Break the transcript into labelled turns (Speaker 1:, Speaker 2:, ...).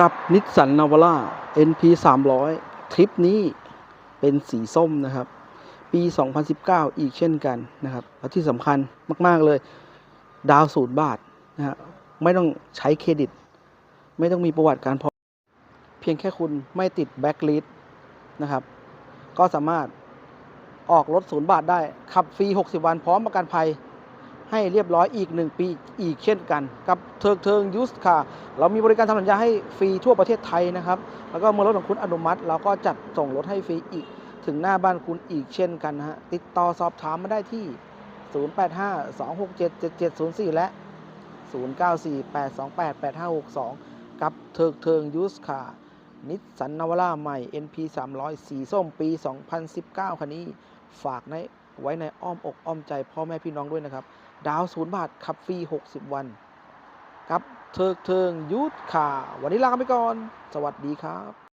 Speaker 1: กับนิสสันนาวาร่า NP 300ทริปนี้เป็นสีส้มนะครับ ปี 2019 อีกเช่นกันนะครับ และที่สำคัญมาก ๆ เลย ดาวศูนย์บาทนะฮะไม่ต้องใช้เครดิต ไม่ต้องมีประวัติการผ่อนเพียงแค่คุณไม่ติดแบ็กลิสนะครับ ก็สามารถออกรถศูนย์บาทได้ ขับฟรี 60 วันพร้อมประกันภัย ให้เรียบร้อยอีก 1 ปีอีกเช่นกัน กับเทิงเทิงยูสคาเรามีบริการทำสัญญาให้ฟรีทั่วประเทศไทยนะครับ แล้วก็เมื่อรถของคุณอนุมัติ เราก็จัดส่งรถให้ฟรีอีกถึงหน้าบ้านคุณอีกเช่นกันนะฮะติดต่อสอบถามมาได้ที่ 0852677704 และ 0948288562 กับเทิงเทิงยูสคานิสสันนาวาร่าใหม่ NP 300สีส้มปี 2019 คันนี้ฝากในไว้ในอ้อมอกอ้อมใจพ่อแม่พี่น้องด้วยนะครับ ดาวศูนย์บาทขับฟรี 60 วัน ครับ เทิกเทิงยุทธ่าวันนี้ลาไปก่อน สวัสดีครับ